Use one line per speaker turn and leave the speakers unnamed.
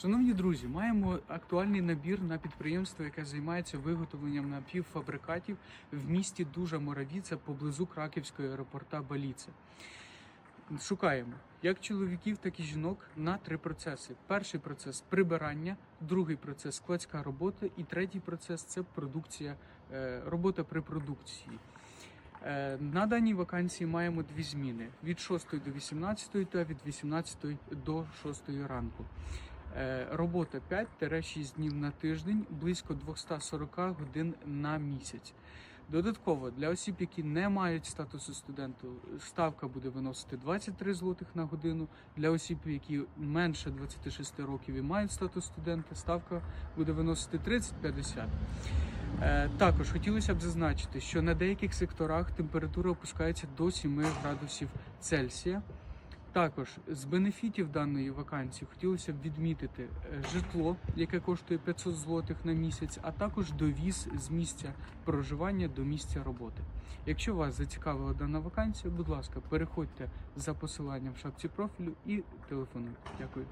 Шановні друзі, маємо актуальний набір на підприємство, яке займається виготовленням напівфабрикатів в місті Дужа Моравіця поблизу Краківського аеропорта Баліце. Шукаємо як чоловіків, так і жінок на три процеси. Перший процес прибирання, другий процес складська робота, і третій процес це продукція, е, робота при продукції. Е, На даній вакансії маємо дві зміни: від 6 до 18 та від 18 до 6 ранку. Е, Робота 5-6 днів на тиждень, близько 240 годин на місяць. Додатково для осіб, які не мають статусу студенту, ставка буде виносити 23 злотих на годину. Для осіб, які менше 26 років і мають статус студента, ставка буде виносити 30-50. Е, Також хотілося б зазначити, що на деяких секторах температура опускається до 7 градусів Цельсія. Також з бенефітів даної вакансії хотілося б відмітити е, житло, яке коштує 500 злотих на місяць, а також довіз з місця проживання до місця роботи. Якщо вас зацікавила дана вакансія, будь ласка, переходьте за посиланням в шапці профілю і телефонуйте. Дякую.